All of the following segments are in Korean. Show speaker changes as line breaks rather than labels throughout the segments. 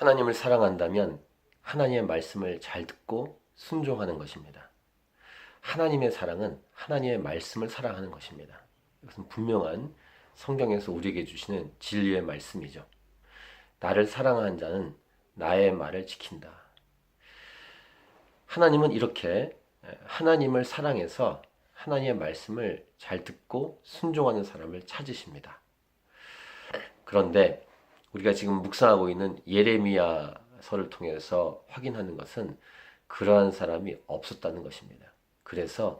하나님을 사랑한다면 하나님의 말씀을 잘 듣고 순종하는 것입니다. 하나님의 사랑은 하나님의 말씀을 사랑하는 것입니다. 이것은 분명한 성경에서 우리에게 주시는 진리의 말씀이죠. 나를 사랑하는 자는 나의 말을 지킨다. 하나님은 이렇게 하나님을 사랑해서 하나님의 말씀을 잘 듣고 순종하는 사람을 찾으십니다. 그런데 우리가 지금 묵상하고 있는 예레미야서를 통해서 확인하는 것은 그러한 사람이 없었다는 것입니다. 그래서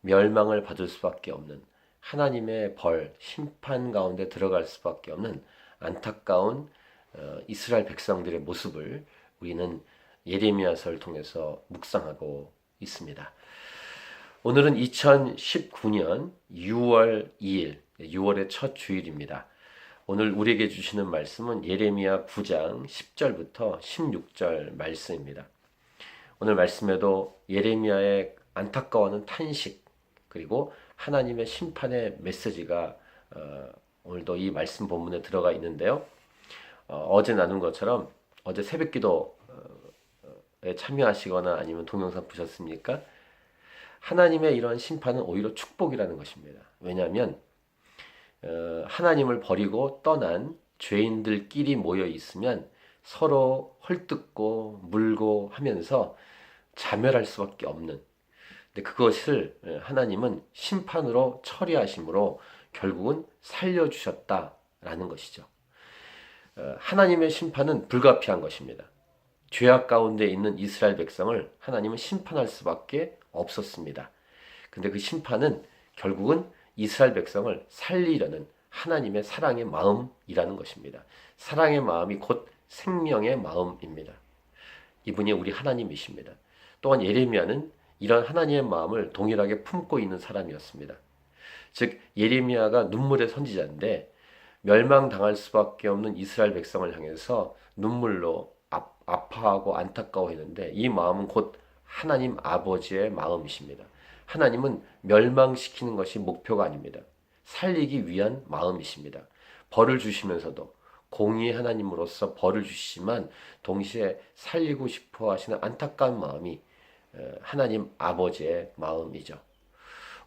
멸망을 받을 수밖에 없는 하나님의 벌, 심판 가운데 들어갈 수밖에 없는 안타까운 어, 이스라엘 백성들의 모습을 우리는 예레미야서를 통해서 묵상하고 있습니다. 오늘은 2019년 6월 2일, 6월의 첫 주일입니다. 오늘 우리에게 주시는 말씀은 예레미야 9장 10절부터 16절 말씀입니다. 오늘 말씀에도 예레미야의 안타까워하는 탄식 그리고 하나님의 심판의 메시지가 어, 오늘도 이 말씀 본문에 들어가 있는데요. 어, 제 나눈 것처럼 어제 새벽기도에 참여하시거나 아니면 동영상 보셨습니까? 하나님의 이러한 심판은 오히려 축복이라는 것입니다. 왜냐하면 어, 하나님을 버리고 떠난 죄인들끼리 모여 있으면 서로 헐뜯고 물고 하면서 자멸할 수밖에 없는. 근데 그것을 예, 하나님은 심판으로 처리하심으로 결국은 살려주셨다라는 것이죠. 어, 하나님의 심판은 불가피한 것입니다. 죄악 가운데 있는 이스라엘 백성을 하나님은 심판할 수밖에 없었습니다. 근데 그 심판은 결국은 이스라엘 백성을 살리려는 하나님의 사랑의 마음이라는 것입니다. 사랑의 마음이 곧 생명의 마음입니다. 이분이 우리 하나님이십니다. 또한 예레미야는 이런 하나님의 마음을 동일하게 품고 있는 사람이었습니다. 즉 예레미야가 눈물의 선지자인데 멸망당할 수밖에 없는 이스라엘 백성을 향해서 눈물로 아, 파하고 안타까워했는데 이 마음은 곧 하나님 아버지의 마음이십니다. 하나님은 멸망시키는 것이 목표가 아닙니다. 살리기 위한 마음이십니다. 벌을 주시면서도 공의의 하나님으로서 벌을 주시지만 동시에 살리고 싶어 하시는 안타까운 마음이 하나님 아버지의 마음이죠.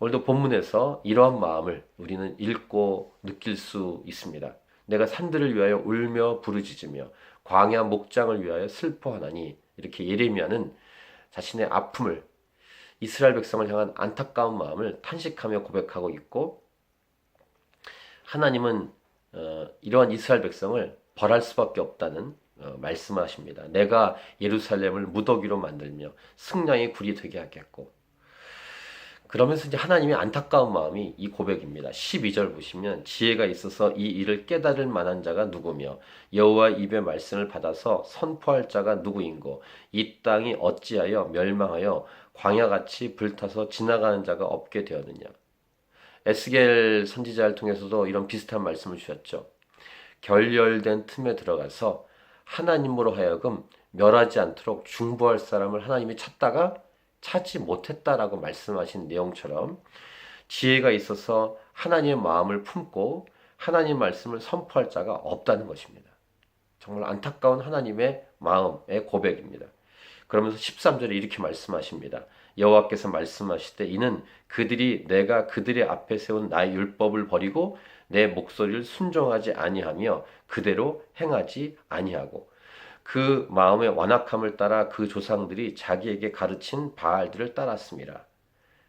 오늘도 본문에서 이러한 마음을 우리는 읽고 느낄 수 있습니다. 내가 산들을 위하여 울며 부르짖으며 광야 목장을 위하여 슬퍼하나니 이렇게 예레미야는 자신의 아픔을 이스라엘 백성을 향한 안타까운 마음을 탄식하며 고백하고 있고 하나님은 어, 이러한 이스라엘 백성을 벌할 수밖에 없다는 어, 말씀하십니다. 내가 예루살렘을 무더기로 만들며 승량의 굴이 되게 하겠고 그러면서 이제 하나님의 안타까운 마음이 이 고백입니다. 12절 보시면 지혜가 있어서 이 일을 깨달을 만한 자가 누구며 여호와 입의 말씀을 받아서 선포할 자가 누구인고 이 땅이 어찌하여 멸망하여 광야같이 불타서 지나가는 자가 없게 되었느냐. 에스겔 선지자를 통해서도 이런 비슷한 말씀을 주셨죠. 결렬된 틈에 들어가서 하나님으로 하여금 멸하지 않도록 중보할 사람을 하나님이 찾다가 찾지 못했다라고 말씀하신 내용처럼 지혜가 있어서 하나님의 마음을 품고 하나님 말씀을 선포할 자가 없다는 것입니다. 정말 안타까운 하나님의 마음의 고백입니다. 그러면서 13절에 이렇게 말씀하십니다. 여호와께서 말씀하시되 이는 그들이 내가 그들의 앞에 세운 나의 율법을 버리고 내 목소리를 순종하지 아니하며 그대로 행하지 아니하고 그 마음의 완악함을 따라 그 조상들이 자기에게 가르친 바알들을 따랐습니다.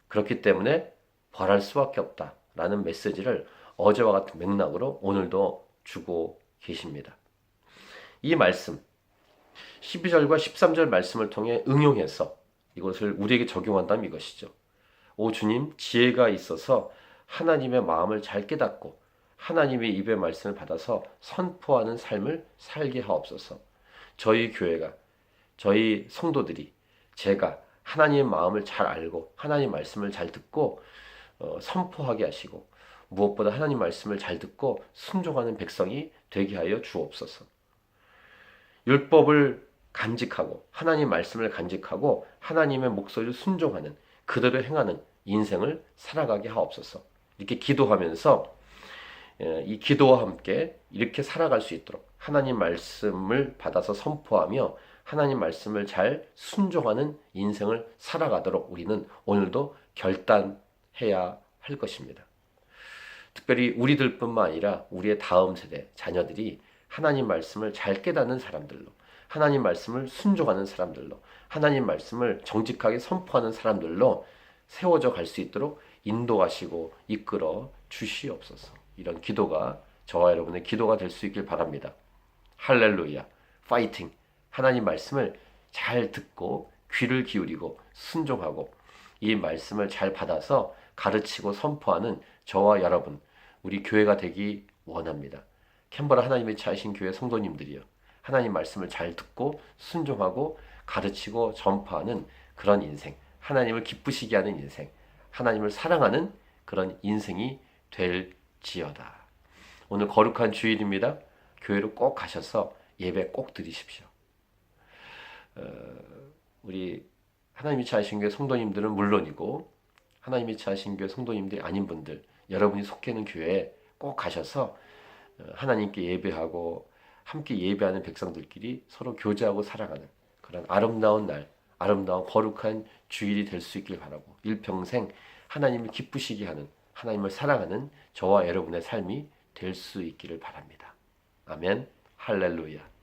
그렇기 때문에 벌할 수밖에 없다 라는 메시지를 어제와 같은 맥락으로 오늘도 주고 계십니다. 이 말씀 12절과 13절 말씀을 통해 응용해서 이것을 우리에게 적용한다면 이것이죠. 오 주님 지혜가 있어서 하나님의 마음을 잘 깨닫고 하나님의 입의 말씀을 받아서 선포하는 삶을 살게 하옵소서. 저희 교회가 저희 성도들이 제가 하나님의 마음을 잘 알고 하나님 말씀을 잘 듣고 어, 선포하게 하시고 무엇보다 하나님 말씀을 잘 듣고 순종하는 백성이 되게 하여 주옵소서. 율법을 간직하고 하나님 말씀을 간직하고 하나님의 목소리를 순종하는 그대로 행하는 인생을 살아가게 하옵소서. 이렇게 기도하면서 예, 이 기도와 함께 이렇게 살아갈 수 있도록 하나님 말씀을 받아서 선포하며 하나님 말씀을 잘 순종하는 인생을 살아가도록 우리는 오늘도 결단해야 할 것입니다. 특별히 우리들뿐만 아니라 우리의 다음 세대 자녀들이 하나님 말씀을 잘 깨닫는 사람들로 하나님 말씀을 순종하는 사람들로 하나님 말씀을 정직하게 선포하는 사람들로 세워져 갈 수 있도록 인도하시고 이끌어 주시옵소서. 이런 기도가 저와 여러분의 기도가 될 수 있길 바랍니다. 할렐루야. 파이팅. 하나님 말씀을 잘 듣고 귀를 기울이고 순종하고 이 말씀을 잘 받아서 가르치고 선포하는 저와 여러분, 우리 교회가 되기 원합니다. 캔버라 하나님의 차이신 교회 성도님들이요. 하나님 말씀을 잘 듣고 순종하고 가르치고 전파하는 그런 인생, 하나님을 기쁘시게 하는 인생, 하나님을 사랑하는 그런 인생이 될지어다. 오늘 거룩한 주일입니다. 교회로 꼭 가셔서 예배 꼭 드리십시오. 어, 우리 하나님이 차이신 교회 성도님들은 물론이고 하나님이 차이신 교회 성도님들이 아닌 분들 여러분이 속해 있는 교회에 꼭 가셔서 어, 하나님께 예배하고 함께 예배하는 백성들끼리 서로 교제하고 살아가는 그런 아름다운 날, 아름다운 거룩한 주일이 될 수 있길 바라고 일평생 하나님을 기쁘시게 하는 하나님을 사랑하는 저와 여러분의 삶이 될 수 있기를 바랍니다. 아멘. 할렐루야.